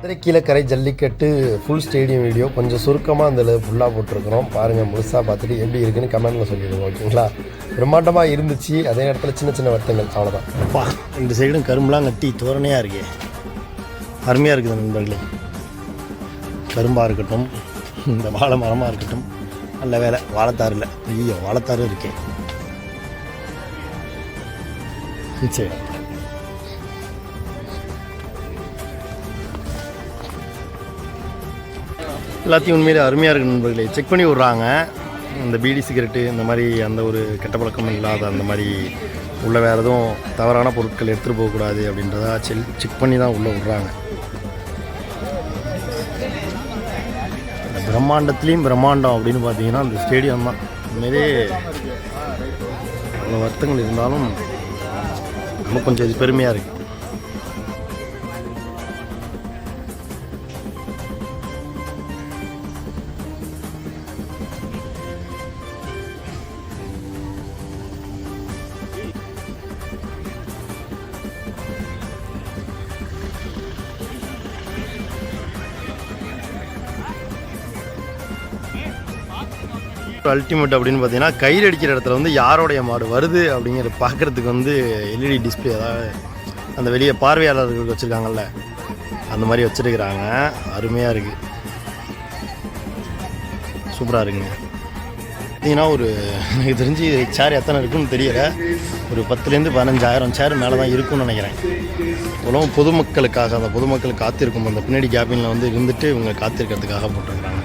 Madurai Keezhakarai jallikattu full stadium video கொஞ்சம் சுருக்கமாக அந்த ஃபுல்லாக போட்டிருக்கிறோம். பாருங்கள் முழுசாக பார்த்துட்டு எப்படி இருக்குன்னு கமெண்ட்டில் சொல்லிடுவோம் ஓகேங்களா பிரம்மாண்டமாக இருந்துச்சு. அதே இடத்துல சின்ன சின்ன வருத்தங்கள் அவ்வளோதான் அப்பா இந்த சைடும் கரும்புலாம் கட்டி தோரணையாக இருக்கே. அருமையாக இருக்குது நண்பர்களே. கரும்பாக இருக்கட்டும் இந்த வாழை மரமாக இருக்கட்டும் நல்ல வேலை வாழைத்தாறு இல்லை ஐயோ வாழைத்தாறு இருக்கே. சரி எல்லாத்தையும் உண்மையிலே அருமையாக இருக்கு நண்பர்களே. செக் பண்ணி விட்றாங்க. இந்த பீடி சிகரெட்டு இந்த மாதிரி அந்த ஒரு கெட்ட பழக்கம் இல்லாத அந்த மாதிரி உள்ள வேறு எதுவும் தவறான பொருட்கள் எடுத்துகிட்டு போகக்கூடாது அப்படின்றதா செல் செக் பண்ணி தான் உள்ளே விட்றாங்க. பிரம்மாண்டத்துலேயும் பிரம்மாண்டம் அப்படின்னு பார்த்தீங்கன்னா அந்த ஸ்டேடியம் தான். உண்மையிலே அவ்வளோ வருத்தங்கள் இருந்தாலும் நமக்கு கொஞ்சம் இது பெருமையாக இருக்குது அல்டிமேட் அப்படின்னு பார்த்தீங்கன்னா கயிறு அடிக்கிற இடத்துல வந்து யாரோடைய மாடு வருது அப்படிங்கிறத பார்க்குறதுக்கு வந்து எல்இடி டிஸ்பிளே அதாவது அந்த வெளியே பார்வையாளர்களுக்கு வச்சுருக்காங்கல்ல அந்த மாதிரி வச்சுருக்கிறாங்க. அருமையாக இருக்குது சூப்பராக இருக்குங்க. பார்த்தீங்கன்னா ஒரு எனக்கு தெரிஞ்சு சேர் எத்தனை இருக்குன்னு தெரியல. ஒரு பத்துலேருந்து பதினஞ்சாயிரம் சேர் மேலே தான் இருக்கும்னு நினைக்கிறேன். உலகம் பொதுமக்களுக்காக அந்த பொதுமக்கள் காத்திருக்கும் அந்த பின்னாடி கேபினில் வந்து இருந்துட்டு இவங்க காத்திருக்கிறதுக்காக போட்டிருக்கிறாங்க.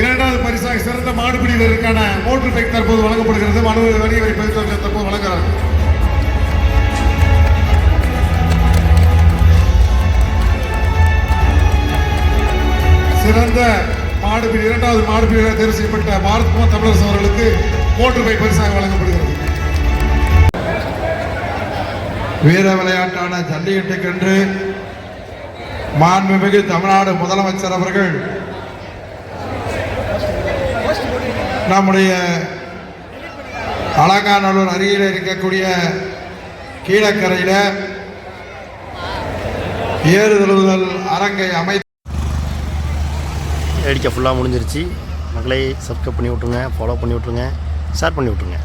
இரண்டாவது பரிசாக சிறந்த மாடுபிடி வீரருக்கான மோட்டர் பைக் தற்போது வழங்கப்படுகிறது. மனு வணிக வரி பதிவு தற்போது வழங்குகிறார் சிறந்த மாடுபிடி இரண்டாவது மாடுபிடி வீரர் தேர்வு செய்யப்பட்ட பாரத் குமார் தமிழரசு அவர்களுக்கு மோட்டர் பைக் பரிசாக வழங்கப்படுகிறது. வீர விளையாட்டான ஜல்லிக்கட்டுக்கென்று மாண்புமிகு தமிழ்நாடு முதலமைச்சர் அவர்கள் நம்முடைய அலங்காநல்லூர் அருகில் இருக்கக்கூடிய கீழக்கரையில் ஏறுதழுவுதல் அரங்கை அமை வேடிக்கை ஃபுல்லாக முடிஞ்சிருச்சு. மக்களை சப்ஸ்கிரைப் பண்ணி விட்ருங்க ஃபாலோ பண்ணி விட்ருங்க ஷேர் பண்ணி விட்ருங்க